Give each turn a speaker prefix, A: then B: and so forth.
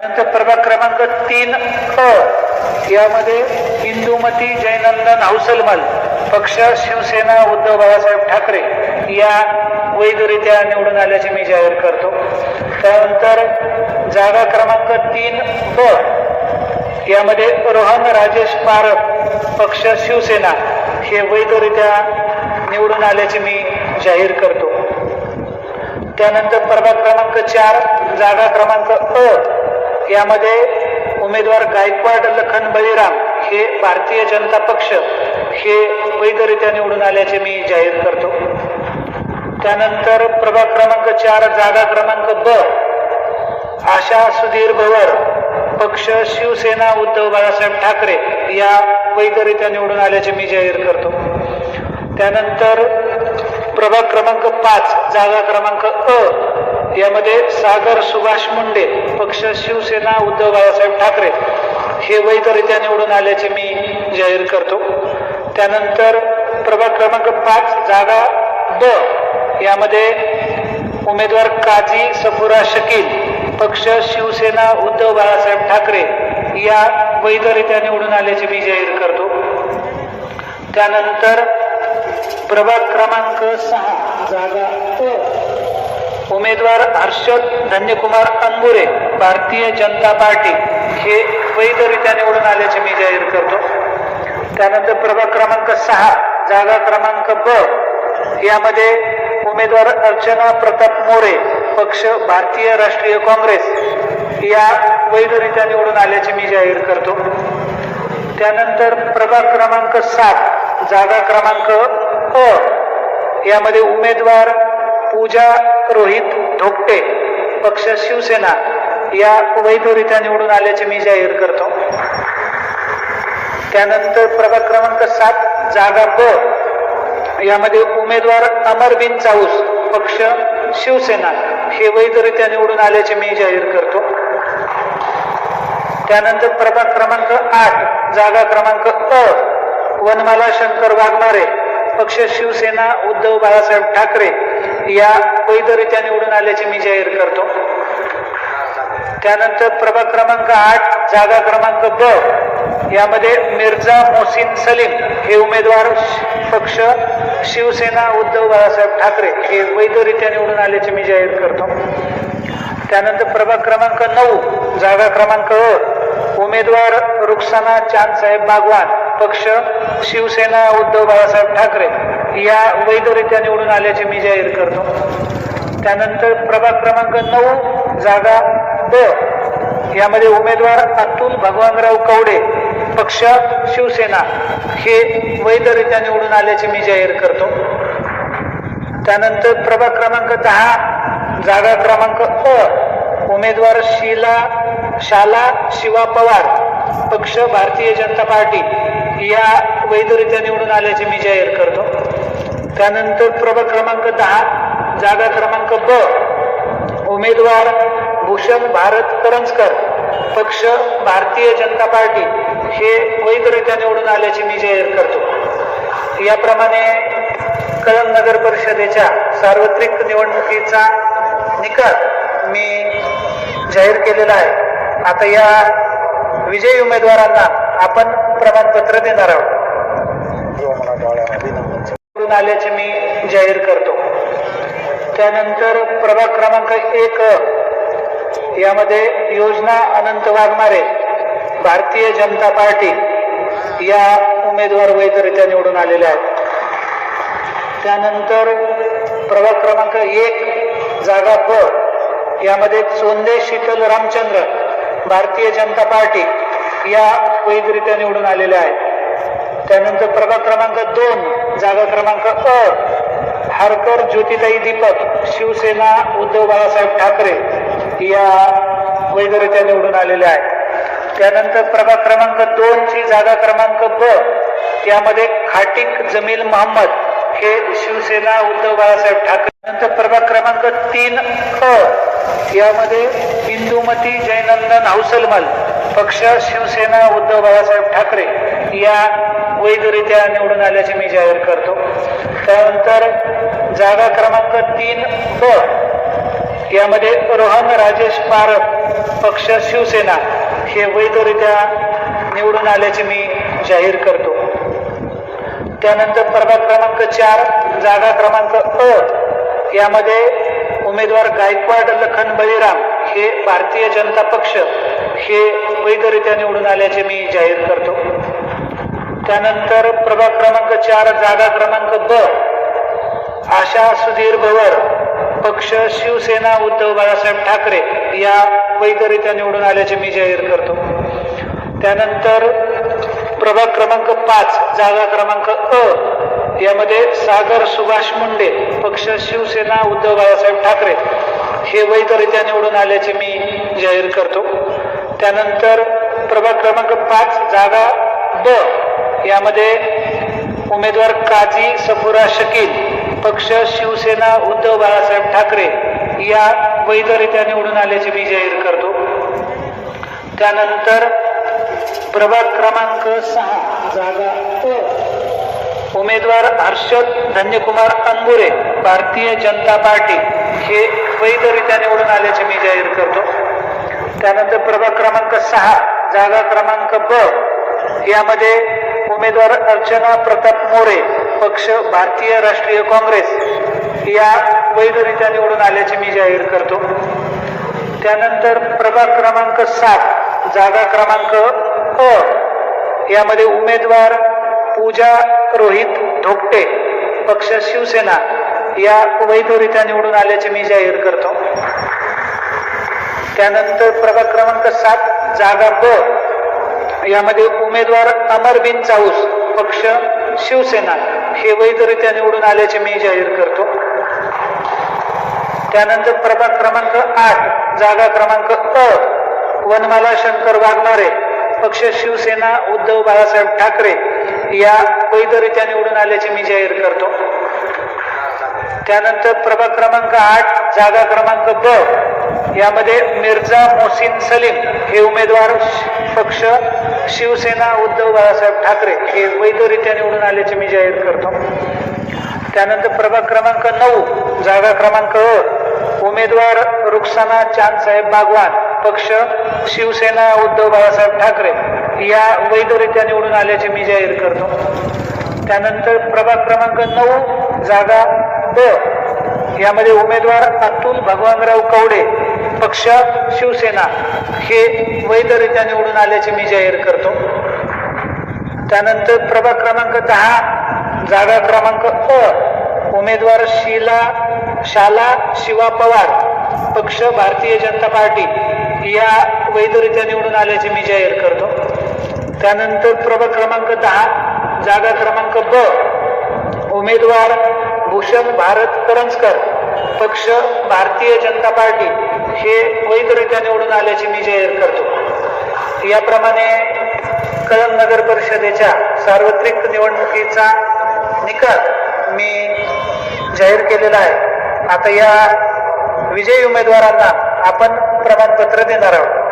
A: प्रभाग क्रमांक तीन अ. यामध्ये हिंदुमती जयनंदन हौसलमल पक्ष शिवसेना उद्धव बाळासाहेब ठाकरे या वैधरित्या निवडून आल्याचे मी जाहीर करतो. त्यानंतर जागा क्रमांक तीन ब यामध्ये रोहन राजेश पारख पक्ष शिवसेना हे वैधरित्या निवडून आल्याचे मी जाहीर करतो. त्यानंतर प्रभाग क्रमांक चार जागा क्रमांक अ. यामध्ये उमेदवार गायकवाड लखन बळीराम हे भारतीय जनता पक्ष हे वैधरित्या निवडून आल्याचे मी जाहीर करतो. त्यानंतर प्रभाग क्रमांक चार जागा क्रमांक ब आशा सुधीर भवर पक्ष शिवसेना उद्धव बाळासाहेब ठाकरे या वैधरित्या निवडून आल्याचे मी जाहीर करतो. त्यानंतर प्रभाग क्रमांक पाच जागा क्रमांक अ यामध्ये सागर सुभाष मुंडे पक्ष शिवसेना उद्धव बाळासाहेब ठाकरे हे वैधरित्या निवडून आल्याचे मी जाहीर करतो. त्यानंतर प्रभाग क्रमांक पाच जागा ब यामध्ये उमेदवार काझी सफुरा शकील पक्ष शिवसेना उद्धव बाळासाहेब ठाकरे या वैधरित्या निवडून आल्याचे मी जाहीर करतो. त्यानंतर प्रभाग क्रमांक सहा जागा अ उमेदवार हर्षद धन्यकुमार अंबुरे भारतीय जनता पार्टी. हे वैधरित्या निवडून आल्याचे मी जाहीर करतो. त्यानंतर प्रभाग क्रमांक सहा जागा क्रमांक ब. यामध्ये उमेदवार अर्चना प्रताप मोरे पक्ष भारतीय राष्ट्रीय काँग्रेस. या वैधरित्या निवडून आल्याचे मी जाहीर करतो. त्यानंतर प्रभाग क्रमांक सात जागा क्रमांक अ. यामध्ये उमेदवार पूजा रोहित धोकटे पक्ष शिवसेना या वैधरित्या निवडून आल्याचे मी जाहीर करतो. त्यानंतर प्रभाग क्रमांक सात जागा ब यामध्ये उमेदवार अमरबिन चाऊस पक्ष शिवसेना हे वैधरित्या निवडून आल्याचे मी जाहीर करतो. त्यानंतर प्रभाग क्रमांक आठ जागा क्रमांक अ. वनमाला शंकर वाघमारे पक्ष शिवसेना उद्धव बाळासाहेब ठाकरे या वैधरित्या निवडून आल्याचे मी जाहीर करतो. त्यानंतर प्रभाग क्रमांक आठ जागा क्रमांक ब यामध्ये मिर्झा मोहसिन सलीम हे उमेदवार पक्ष शिवसेना उद्धव बाळासाहेब ठाकरे हे वैधरित्या निवडून आल्याचे मी जाहीर करतो. त्यानंतर प्रभाग क्रमांक नऊ जागा क्रमांक अ उमेदवार रुखसाना चांदसाहेब बागवान पक्ष शिवसेना उद्धव बाळासाहेब ठाकरे या वैधरित्या निवडून आल्याचे मी जाहीर करतो. त्यानंतर प्रभाग क्रमांक नऊ जागा ब. यामध्ये उमेदवार अतुल भगवानराव कवडे पक्ष शिवसेना हे वैधरित्या निवडून आल्याचे मी जाहीर करतो. त्यानंतर प्रभाग क्रमांक दहा जागा क्रमांक अ. उमेदवार शिला शाला शिवा पवार पक्ष भारतीय जनता पार्टी. या वैधरित्या निवडून आल्याचे मी जाहीर करतो. त्यानंतर प्रभाग क्रमांक दहा जागा क्रमांक ब उमेदवार भूषण भारत करंजकर पक्ष भारतीय जनता पार्टी हे वैधरित्या निवडून आल्याचे मी जाहीर करतो. याप्रमाणे कळंब नगर परिषदेच्या सार्वत्रिक निवडणुकीचा निकाल मी जाहीर केलेला आहे. आता या विजयी उमेदवारांना आपण प्रमाणपत्र देणार आहोत. निवडून आल्याचे मी जाहीर करतो. त्यानंतर प्रभाग क्रमांक एक यामध्ये योजना अनंत वाघमारे भारतीय जनता पार्टी या उमेदवार वैधरित्या निवडून आलेल्या आहेत. त्यानंतर प्रभाग क्रमांक एक जागा ब यामध्ये चोंदे शीतल रामचंद्र भारतीय जनता पार्टी या वैधरित्या निवडून आलेल्या आहेत. त्यानंतर प्रभाग क्रमांक दोन जागा क्रमांक अ हारकर ज्योतिताई दीपक शिवसेना उद्धव बाळासाहेब ठाकरे या वैधरित्या निवडून आलेल्या आहेत. त्यानंतर प्रभाग क्रमांक दोन ची जागा क्रमांक ब यामध्ये खाटिक जमील मोहम्मद हे शिवसेना उद्धव बाळासाहेब ठाकरे. नंतर प्रभाग क्रमांक तीन अ यामध्ये इंदुमती जयनंदन हौसलमल पक्ष शिवसेना उद्धव बाळासाहेब ठाकरे या वैधरित्या निवडून आल्याचे मी जाहीर करतो. त्यानंतर जागा क्रमांक तीन ब यामध्ये रोहन राजेश पारख पक्ष शिवसेना हे वैधरित्या निवडून आल्याचे मी जाहीर करतो. त्यानंतर प्रभाग क्रमांक चार जागा क्रमांक अ यामध्ये उमेदवार गायकवाड लखन बळीराम हे भारतीय जनता पक्ष हे वैधरित्या निवडून आल्याचे मी जाहीर करतो. त्यानंतर प्रभाग क्रमांक चार जागा क्रमांक ब आशा सुधीर भवर पक्ष शिवसेना उद्धव बाळासाहेब ठाकरे या वैधरित्या निवडून आल्याचे मी जाहीर करतो. त्यानंतर प्रभाग क्रमांक पाच जागा क्रमांक अ यामध्ये सागर सुभाष मुंडे पक्ष शिवसेना उद्धव बाळासाहेब ठाकरे हे वैधरित्या निवडून आल्याचे मी जाहीर करतो. त्यानंतर प्रभाग क्रमांक पाच जागा ब. यामध्ये उमेदवार काझी सफुरा शकील पक्ष शिवसेना उद्धव बाळासाहेब ठाकरे या वैधरित्या निवडून आल्याचे मी जाहीर करतो. त्यानंतर प्रभाग क्रमांक सहा जागा अ उमेदवार हर्षद धन्यकुमार अंबुरे भारतीय जनता पार्टी हे वैधरित्या निवडून आल्याचे मी जाहीर करतो. त्यानंतर प्रभाग क्रमांक सहा जागा क्रमांक ब. यामध्ये उमेदवार अर्चना प्रताप मोरे पक्ष भारतीय राष्ट्रीय काँग्रेस. या वैधरित्या निवडून आल्याचे मी जाहीर करतो. त्यानंतर प्रभाग क्रमांक सात जागा क्रमांक अ. यामध्ये उमेदवार पूजा रोहित धोपटे पक्ष शिवसेना. या वैधरित्या निवडून आल्याचे मी जाहीर करतो. त्यानंतर प्रभाग क्रमांक सात जागा ब. यामध्ये उमेदवार अमरबिन चाऊस पक्ष शिवसेना. हे वैधरित्या निवडून आल्याचे मी जाहीर करतो. त्यानंतर प्रभाग क्रमांक आठ जागा क्रमांक अ. वनमाला शंकर वाघमारे पक्ष शिवसेना उद्धव बाळासाहेब ठाकरे या वैधरित्या निवडून आल्याचे मी जाहीर करतो. त्यानंतर प्रभाग क्रमांक आठ जागा क्रमांक ब. यामध्ये मिर्झा मोहसिन सलीम हे उमेदवार श- पक्ष शिवसेना उद्धव बाळासाहेब ठाकरे हे वैधरित्या निवडून आल्याचे मी जाहीर करतो. त्यानंतर प्रभाग क्रमांक नऊ जागा क्रमांक उमेदवार रुखसाना चांदसाहेब बागवान पक्ष शिवसेना उद्धव बाळासाहेब ठाकरे या वैधरित्या निवडून आल्याचे मी जाहीर करतो. त्यानंतर प्रभाग क्रमांक नऊ जागा ब यामध्ये उमेदवार अतुल भगवानराव कवडे पक्ष शिवसेना हे वैधरित्या निवडून आल्याचे मी जाहीर करतो. त्यानंतर प्रभाग क्रमांक दहा जागा क्रमांक अ उमेदवार शीला शाला शिवा पवार पक्ष भारतीय जनता पार्टी या वैधरित्या निवडून आल्याचे मी जाहीर करतो. त्यानंतर प्रभाग क्रमांक दहा जागा क्रमांक ब उमेदवार भूषण भारत करंजकर पक्ष भारतीय जनता पार्टी हे वैधरित्या निवडून आल्याची मी जाहीर करतो. याप्रमाणे कळम नगर परिषदेच्या सार्वत्रिक निवडणुकीचा निकाल मी जाहीर केलेला आहे. आता या विजयी उमेदवारांना आपण प्रमाणपत्र देणार आहोत.